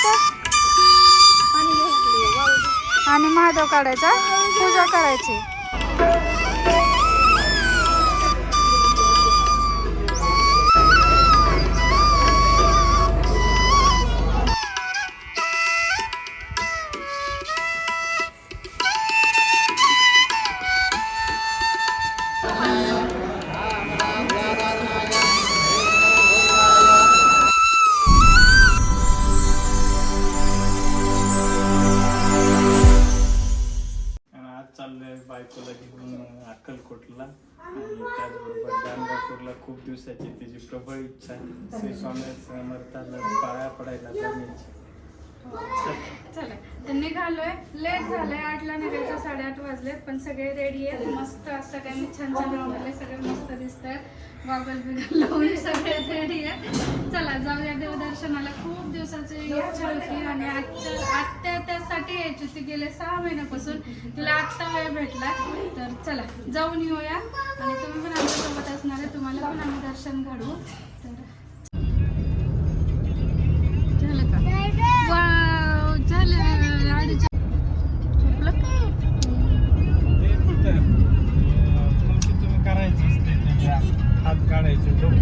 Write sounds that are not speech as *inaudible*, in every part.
इथं आणि महादेव काढायचा? पूजा करायची. दिवसाची तिची प्रबळ इच्छा श्री स्वामी समर्थाला पाया पडायला जाण्याची चला. तर निघालोय. लेट झालंय. आठला निघायचं साडेआठ वाजलेत. पण सगळे रेडी आहेत. मस्त असं काही छान छान आवडले सगळे मस्त दिसत आहेत गॉगल बिगल लावून सगळे रेडी आहेत. चला जाऊया देवदर्शनाला. खूप दिवसाची इच्छा होती आणि आजच्या आत्या त्यासाठी यायची होती. गेले सहा महिन्यापासून. तिला आत्ता वेळ भेटला. तर चला जाऊन येऊया. आणि तुम्ही पण आमच्यासोबत असणार आहे. तुम्हाला पण आम्ही दर्शन घडवू. करायचं असते हात काढायचे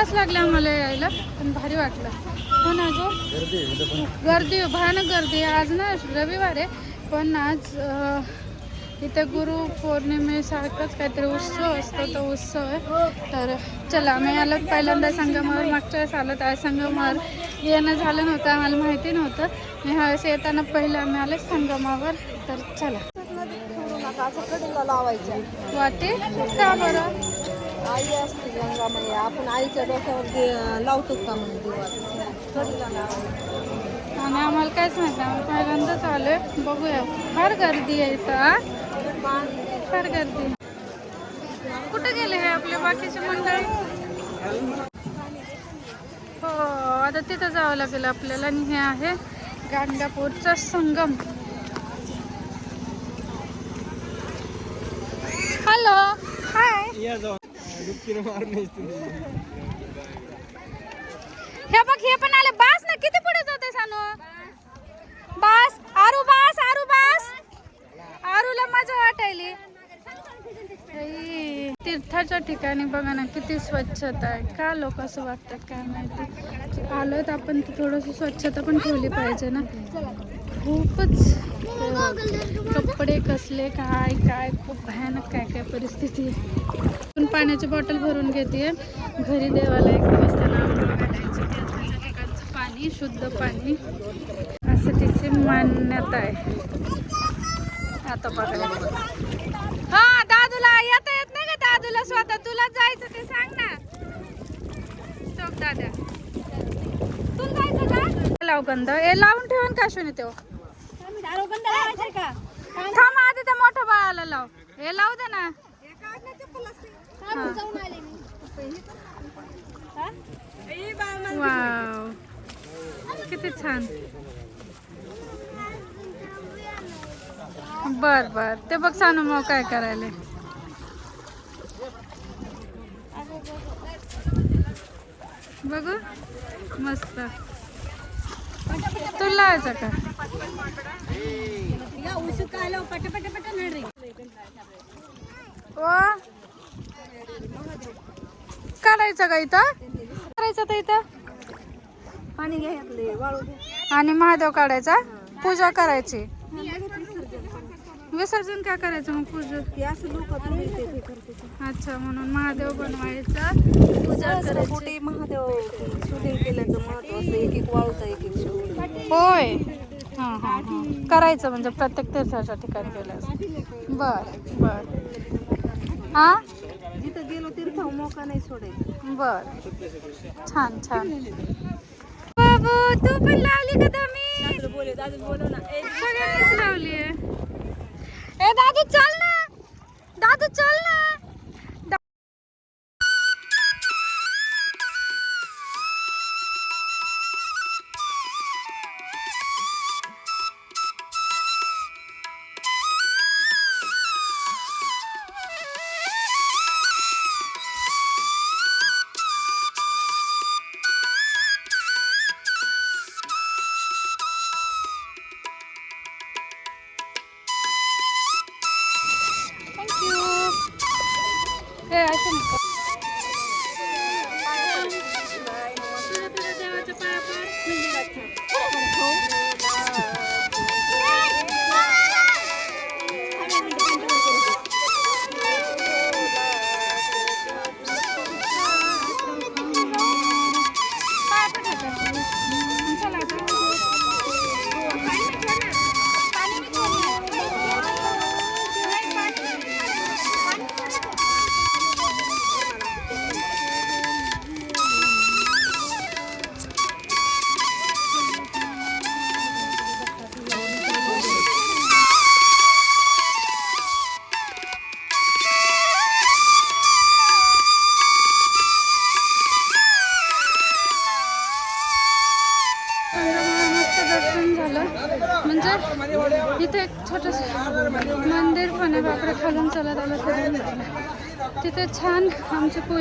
तास लागले आम्हाला यायला पण भारी वाटलं. हो ना जो गर्दी भयानक गर्दी आज ना रविवार आहे पण आज इथे गुरु पौर्णिमेसारखंच काहीतरी उत्सव असतो तो उत्सव आहे. तर चला आम्ही आलो पहिल्यांदा संगमावर. मागच्या वेळेस आलो त्या संगमावर. येणं झालं नव्हतं आम्हाला माहिती नव्हतं. आणि ह्यावेळेस येताना पहिलं आम्ही आलो संगमावर. तर चला. वाटे? का बरं? आई असते गंगा म्हणजे आपण आईच्या डोक्यावर दे- लावतो का म्हणजे आणि आम्हाला काहीच माहीत आम्ही पहिल्यांदाच आलोय बघूया. फार गर्दी आहे इथं? फार गर्दी. कुठे गेले हे आपले बाकीचे मंडळ? हो आता तिथं जावं लागेल आपल्याला. आणि हे आहे गाणगापूरचा संगम. हॅलो हाय हे बघ हे पण आले. बास ना किती पुढे जाते सानू? बास आरू बास आरू बास. आरूला मजा वाटायली. तीर्थाच्या ठिकाणी बघा ना किती स्वच्छता आहे. का लोक असं वागतात काय माहिती. आलोय तर आपण थोडस स्वच्छता पण ठेवली पाहिजे ना. खूपच कपडे कसले काय काय खूप भयानक काय काय परिस्थिती आहे. पण पाण्याची बॉटल भरून घेते घरी देवाला एक दिवस त्याला घालायची. ठिकाणचं पाणी शुद्ध पाणी. असं तिची मान्यता आहे. आता बघायला हा दादूला येता येत नाही का दादूला स्वतः? तुला जायचं ते सांग ना. चौक दादा. तू जायचं का? लाव गंध. हे लावून ठेवून का शून्य तेव्हा थांब आधी त्या मोठ्या बाळाला लाव. हे लावू दे ना. वाव. किती छान. बर बर. ते बघ सांगू मग काय करायला. बघू. मस्त. तुला लावायचं का? वा करायचं का इथं? करायचं तर इथं? पाणी घ्यायला वाळू दे. आणि महादेव काढायचा? पूजा करायची. विसर्जन. काय करायचं मग पूजा? असं लोक. अच्छा म्हणून महादेव बनवायचा पूजा करायची. महादेव शूटिंग केल्याचं महत्त्व एक एक वाळूचा एक एक होय. हां हां हां. करायचं म्हणजे प्रत्येक तीर्थाच्या ठिकाणी केलं बर बर. हां? जिथं गेलो तीर्थ मोका नाही सोडायचं. बर. छान छान. ब- हो तू पण लावली का तुम्ही बोले दादू बोलव ना ए, सगळ्यांनीच लावली ए दादू चल ना. दादू चल ना.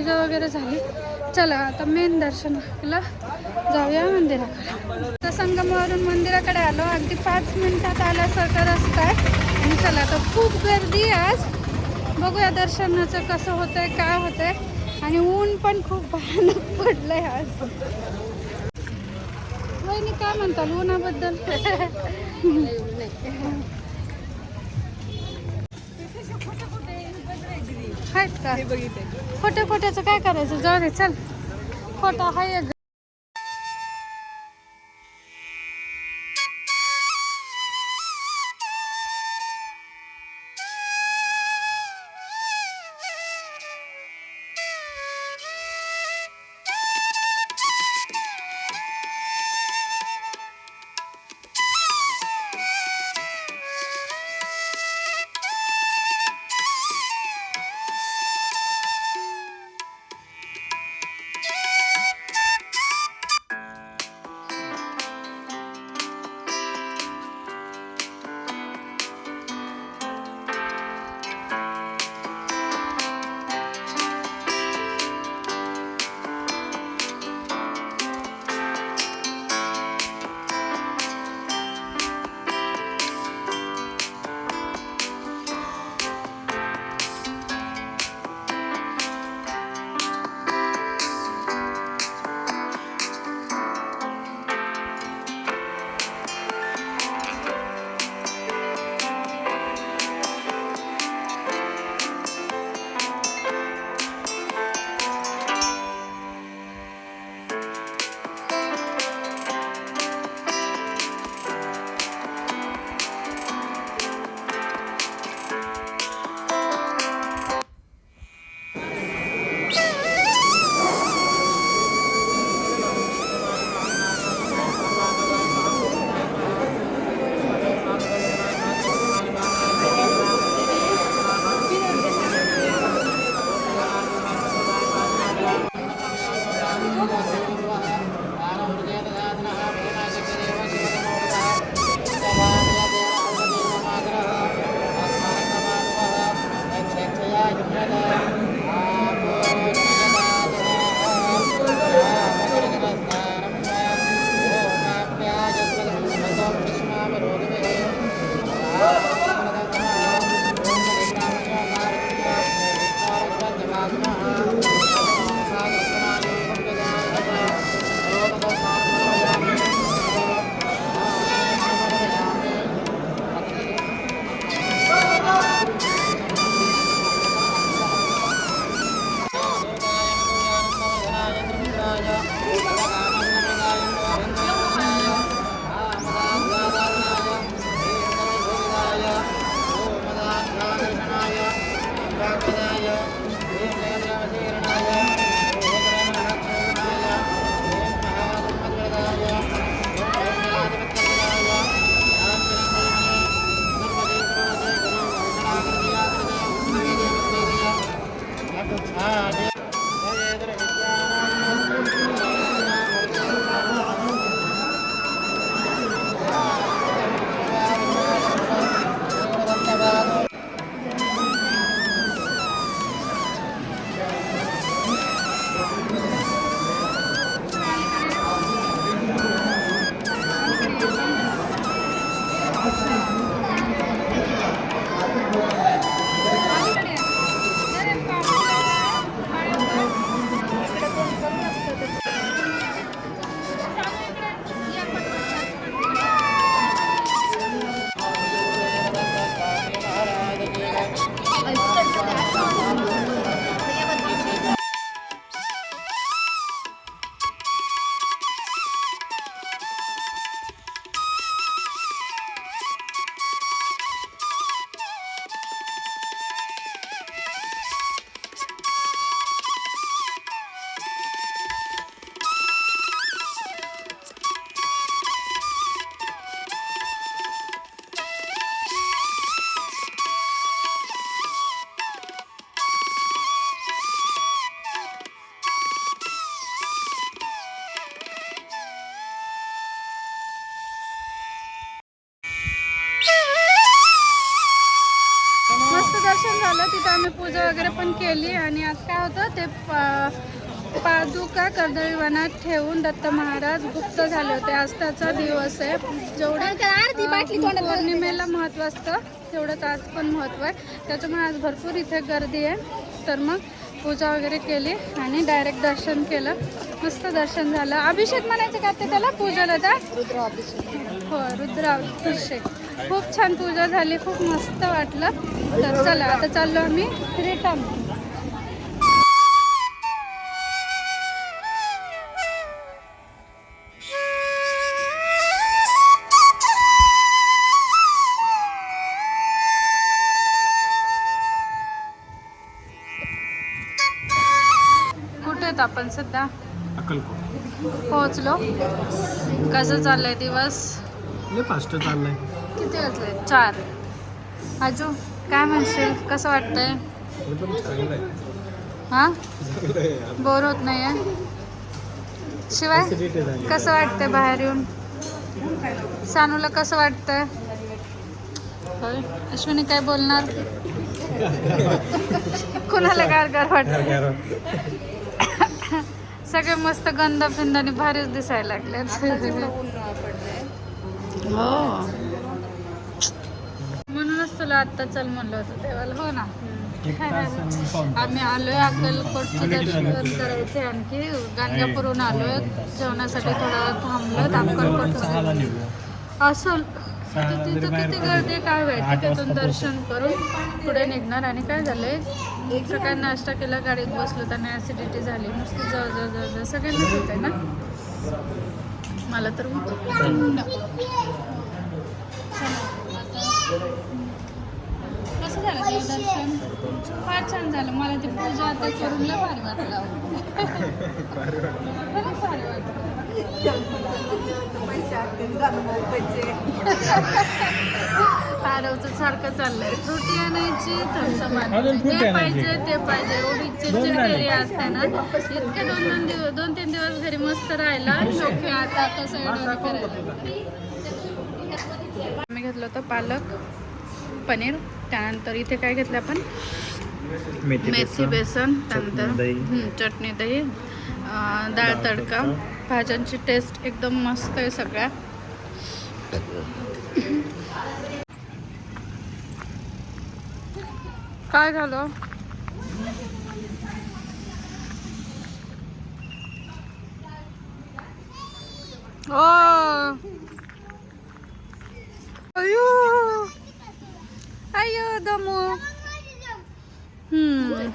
पूजा वगैरे झाली. चला आता मेन दर्शनाला जाऊया मंदिराकडे. तर मंदिराकडे आलो. अगदी पाच मिनिटात आल्यासारखा रस्ता आहे. आणि चला आता खूप गर्दी आहे आज. बघूया दर्शनाचं कसं होतंय काय होतंय. आणि ऊन पण खूप भयानक पडलंय आज. वहिनी काय म्हणताल उन्हाबद्दल? *laughs* आहेत का? खोट्या खोट्याचं काय करायचं जाऊ दे चल खोटा हाय एक. झालं तिथं आम्ही पूजा वगैरे पण केली आणि आज काय होतं ते पादुका कर्दळीवनात ठेवून दत्त महाराज गुप्त झाले होते. आज त्याचा दिवस आहे. जेवढं पौर्णिमेला महत्त्व असतं तेवढंच आज पण महत्त्व आहे. त्याच्यामुळे आज भरपूर इथे गर्दी आहे. तर मग पूजा वगैरे केली आणि डायरेक्ट दर्शन केलं. मस्त दर्शन झालं. अभिषेक म्हणायचं का ते त्याला? पूजेला त्या हो रुद्राभिषेक. खूप छान पूजा झाली खूप मस्त वाटलं. तर चला आता चाललो आम्ही रिटर्न. कुठे आहेत आपण सध्या? पोहोचलो. कसं चाललंय दिवस? फास्ट चाललंय. किती वाजले चार. अजू काय म्हणशील? कसं वाटतंय? आहे हा? बोर होत नाही आहे शिवाय कसं वाटतंय बाहेर येऊन? सानूला कसं वाटतंय? होय. अश्विनी काय बोलणार? कुणाला गारगार वाटत सगळे मस्त गंध फिंदाने भारीच दिसायला लागले हो म्हणूनच तुला आता चल म्हणलं होतं तेव्हा हो ना. आम्ही आलोय अक्कलकोटचं दर्शन करायचे आणखी. गाणगापूरहून आलोय. जेवणासाठी थोडं थांबलो अक्कलकोट असं. तिथं किती गर्दी काय माहिती. तिथून दर्शन करून पुढे निघणार आणि काय झालंय? एक सकाळी नाश्ता केला गाडीत बसलो त्यांना ऍसिडिटी झाली. नुसती जळ जळ सगळ्यांनाच होत आहे ना? मला तर होतं कसं झालं देवदर्शन फार छान झालं. मला ती पूजा आता करून लय भारी वाटलं. खरंच भारी वाटलं. आरवचं सारखं चाललंय. फ्रुटी आणायची थम्सअप आणायची. हे पाहिजे ते पाहिजे. एवढी चिडचिड केली असते ना. इतके दोन दोन दिवस दोन तीन दिवस घरी मस्त राहिला शोके आता कसं एवढं करायला आम्ही घेतलं होतं पालक पनीर. त्यानंतर इथे काय घेतलं आपण? मेथी बेसन त्यानंतर. हं, चटणी दही डाळ तडका. भाज्यांची टेस्ट एकदम मस्त आहे सगळ्या. काय झालं? ओ! अयो हम्म.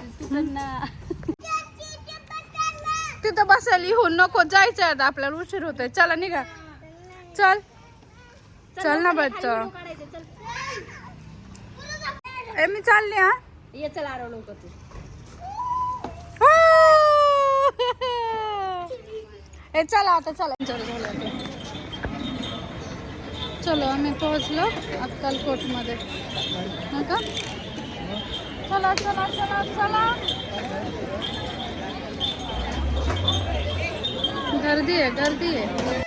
तिथं बसायला येऊन नको जायचं आता आपल्याला उशीर होतोय. चला निघा. चल. चल ना बच्चा. ए मी चालली हा? ये चल आरव लवकर तू. *laughs* ए चला आता चला. चलो आम्ही पोहोचलो अक्कलकोटमध्ये. हां का? चला चला चला चला. गर्दी आहे गर्दी आहे.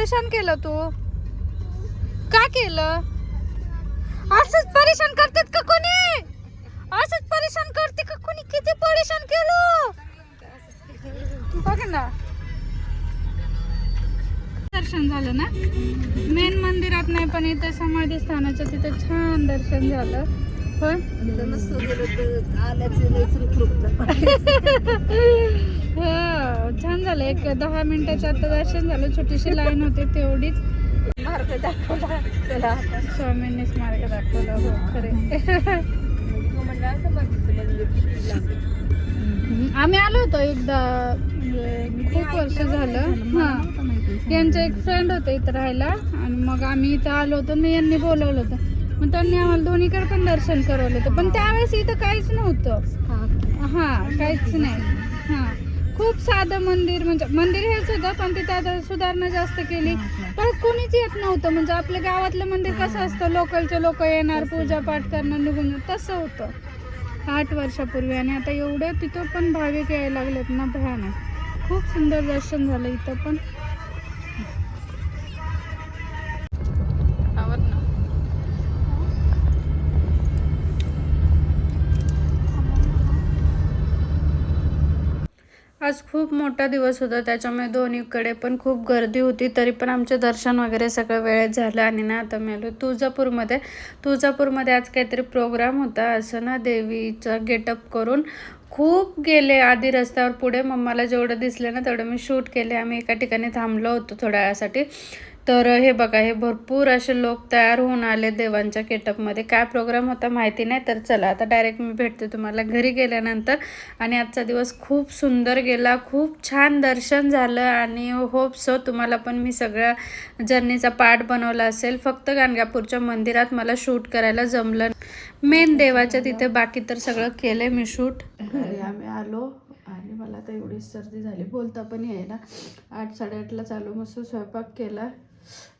परेशान केलं तू? का केलं? असंच परेशान करतात का कोणी? असंच परेशान करते का कोणी? किती परेशान केलं? बघ ना. दर्शन झालं ना? मेन मंदिरात नाही पण इथं समाधी स्थानाच्या तिथं छान दर्शन झालं. होय? *laughs* हो छान झालं. एक दहा मिनिटाच्या आता दर्शन झालं. छोटीशी लाईन होती तेवढीच. मार्ग दाखवला. चला स्वामींनीच मार्ग दाखवला. हो खरे. आम्ही आलो होतो एकदा म्हणजे खूप वर्ष झालं. हा. यांचे एक फ्रेंड होते इथं राहायला. आणि मग आम्ही इथं आलो होतो आणि यांनी बोलवलं होतं. मग त्यांनी आम्हाला दोन्हीकडे पण दर्शन करवलं होतं. पण त्यावेळेस इथं काहीच नव्हतं. हा काहीच नाही. हा. खूप साधं मंदिर म्हणजे मंदिर हेच होतं पण तिथे आता सुधारणा जास्त केली. पण कोणीच येत नव्हतं. म्हणजे आपल्या गावातलं मंदिर कसं असतं? लोकलचे लोक येणार पूजा पाठ करणं निघून तसं होतं. आठ वर्षापूर्वी. आणि आता एवढे तिथं पण भाविक यायला लागलेत ना भयानक. खूप सुंदर दर्शन झालं इथं पण. आज खूप मोठा दिवस होता त्याच्यामुळे दोन्हीकडे पण खूप गर्दी होती तरी पण आमचे दर्शन वगैरे सगळं वेळेत झालं आणि ना आता मी आलो तुळजापूरमध्ये. तुळजापूरमध्ये आज काहीतरी प्रोग्राम होता असं ना देवीचा गेटअप करून खूप गेले आधी रस्त्यावर. पुढे मम्माला जेवढं दिसलं ना तेवढं मी शूट केले. आम्ही एका ठिकाणी थांबलो होतो थोड्या वेळासाठी. तर हे बघा हे भरपूर असे लोक तयार होऊन आले देवांच्या केटअपमध्ये काय प्रोग्राम होता माहिती नाही तर चला आता डायरेक्ट मी भेटते तुम्हाला. घरी गेल्यानंतर आणि आजचा दिवस खूप सुंदर गेला खूप छान दर्शन झालं आणि होप सो तुम्हाला पण मी सगळ्या जर्नीचा पार्ट बनवला असेल. फक्त गाणगापूरच्या मंदिरात मला शूट करायला जमलं मेन देवाच्या तिथे बाकी तर सगळं केलंय मी शूट आम्ही आलो आणि मला तर एवढी सर्दी झाली. बोलता पण यायला. आठ साडेआठला चालू मस्त स्वयंपाक केला.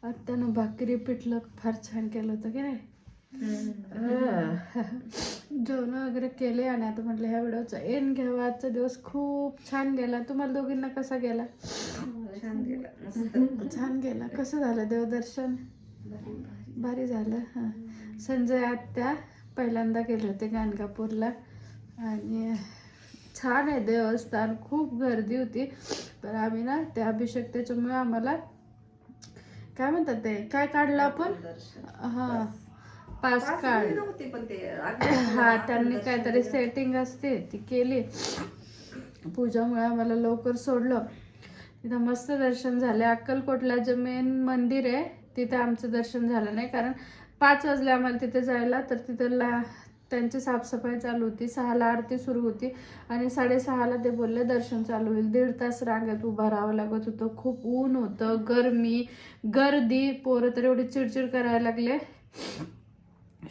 आणि त्यानं भाकरी पिठलं फार छान केलं होतं की नाही? जेवण वगैरे केले आणि आता म्हटलं ह्या व्हिडिओचा एंड घ्यावा. आजचा दिवस खूप छान गेला. तुम्हाला दोघींना कसा गेला? छान गेला. छान गेला. कसं झालं देवदर्शन? भारी झालं. हां. संजय आत्या पहिल्यांदा गेले होते गाणगापूरला. आणि छान आहे देवस्थान. खूप गर्दी होती. तर आम्ही ना ते अभिषेक त्याच्यामुळे आम्हाला काय म्हणतात ते? काय काढलं आपण? हां. पास ते हा त्यांनी काहीतरी सेटिंग असते ती केली. पूजामुळे आम्हाला लवकर सोडलं. तिथं मस्त दर्शन झाले. अक्कलकोटला जे मेन मंदिर आहे तिथे आमचं दर्शन झालं नाही कारण पाच वाजले आम्हाला तिथे जायला तर तिथं ला त्यांची साफसफाई चालू होती. सहाला आरती सुरू होती आणि साडेसहाला ते बोलले दर्शन चालू होईल. दीड तास रांगेत उभं राहावं लागत होतं. खूप ऊन होतं गरमी गर्दी. पोरं तर एवढी चिडचिड करायला लागले.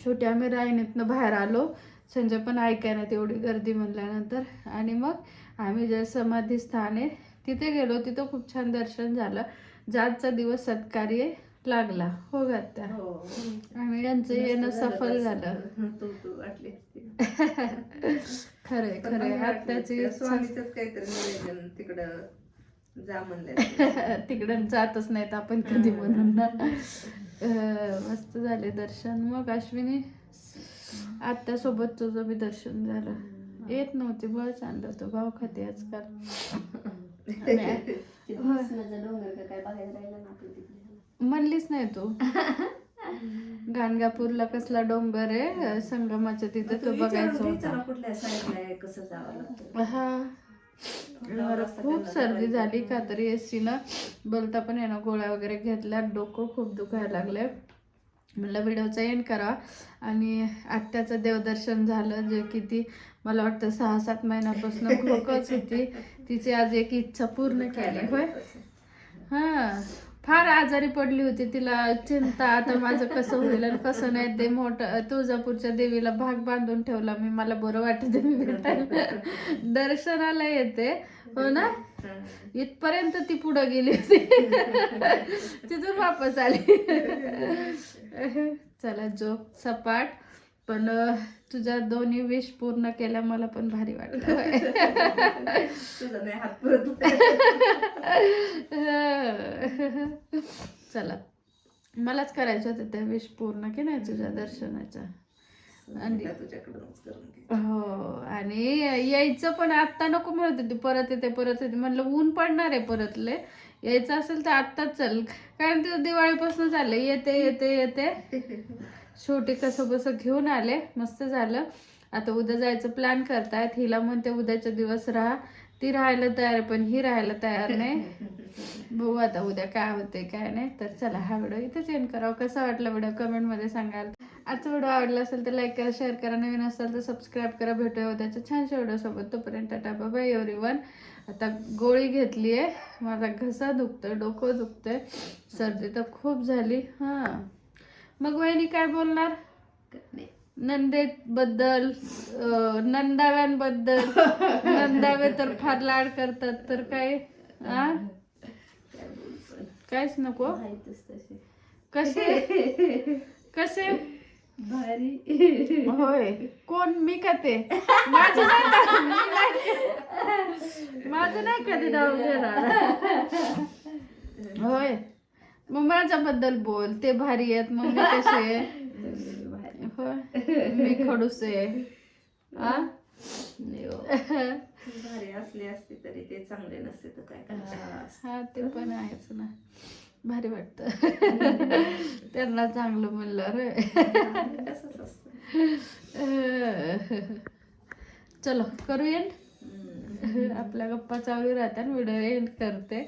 शेवटी आम्ही रायनीतनं बाहेर आलो. संजय पण ऐकायला तेवढी गर्दी म्हणल्यानंतर. आणि मग आम्ही जे समाधी स्थान आहे तिथे गेलो. तिथं खूप छान दर्शन झालं. जातचा दिवस सत्कार्य. लागला. हो का त्या हो. आणि यांचं येणं सफल झालं. तू तू वाटली. *laughs* खरंय खरंय. आत्याची स्वामीचंच काहीतरी निवेदन तिकडं जा म्हणलं *laughs* तिकडं जातच नाहीत आपण कधी म्हणून ना. मस्त झाले दर्शन. मग अश्विनी आत्यासोबत तुझं बी दर्शन झालं. येत नव्हती बळच आणलं होतं. भाव खाते आजकाल. *laughs* म्हणलीच नाही तू. *laughs* गाणगापूरला कसला डोंगर आहे संगमाच्या तिथे तो बघायचा होता. कुठल्या साईडला आहे कसं जावं लागतं. हा. खूप सर्दी झाली का तरी एसीनं बोलता पण येणं गोळ्या वगैरे घेतल्या डोकं खूप दुखायला लागलंय. म्हणलं व्हिडिओचा एंड करा. आणि आत्याचं देवदर्शन झालं जे किती मला वाटतं सहा सात महिन्यापासून खोकच *laughs* होती. तिची आज एक इच्छा पूर्ण केली होय? हा. फार आजारी पडली होती तिला. चिंता आता माझं कसं होईल आणि कसं नाही ते मोठं तुळजापूरच्या देवीला भाग बांधून ठेवला मी. मला बरं वाटत मी भेटायला. दर्शनाला येते. हो ना? इथपर्यंत ती पुढं गेली होती. तिथून वापस आली. चला जोक सपाट. पण तुझ्या दोन्ही विश पूर्ण केल्या मला पण भारी *laughs* परत *laughs* चला. मलाच करायचं होतं त्या विश पूर्ण की नाही तुझ्या दर्शनाच्या. हो आणि यायचं पण आत्ता नको म्हणत होती. परत येते परत येते. म्हणलं ऊन पडणार आहे परतले यायचं असेल तर आत्ताच चल. कारण ते दिवाळीपासून चाललं येते येते येते. *laughs* शेवटी कसं बसं घेऊन आले. मस्त झालं. आता उद्या जायचं प्लॅन करतायत. हिला म्हणते उद्याच्या दिवस राहा. ती राहायला तयार पण ही राहायला तयार नाही. *laughs* बघू आता उद्या काय होते काय नाही. तर चला हा व्हिडिओ इथेच एंड करावा. कसा वाटला व्हिडिओ? कमेंटमध्ये सांगाल. आजचा व्हिडिओ आवडला असेल तर लाईक करा शेअर करा. नवीन असेल तर सबस्क्राईब करा. भेटूया उद्याच्या छानशा व्हिडिओसोबत. तोपर्यंत टाटा बाय एव्हरी वन आता गोळी घेतली आहे माझा घसा दुखतोय डोकं दुखतंय. सर्दी तर खूप झाली. हां. मग वहिनी काय बोलणार? नंदेबद्दल नंदाव्यांबद्दल *laughs* नंदावे तर फार लाड करतात तर काय? आ? काहीच नको. कसे? कसे? भारी. होय. कोण? मी का ते? माझं नाही नाही- माझं नाही कधी घेणार *laughs* होय. मग माझ्याबद्दल बोल ते भारी आहेत मग मी कसे मी खडूस आहे? भारी असली असती तरी ते चांगले नसते तर काय हा ते पण आहेच ना. भारी वाटत. *laughs* त्यांना चांगलं म्हणलं रे चलो करू एंड आपल्या गप्पा चालू राहत्या व्हिडिओ एंड करते.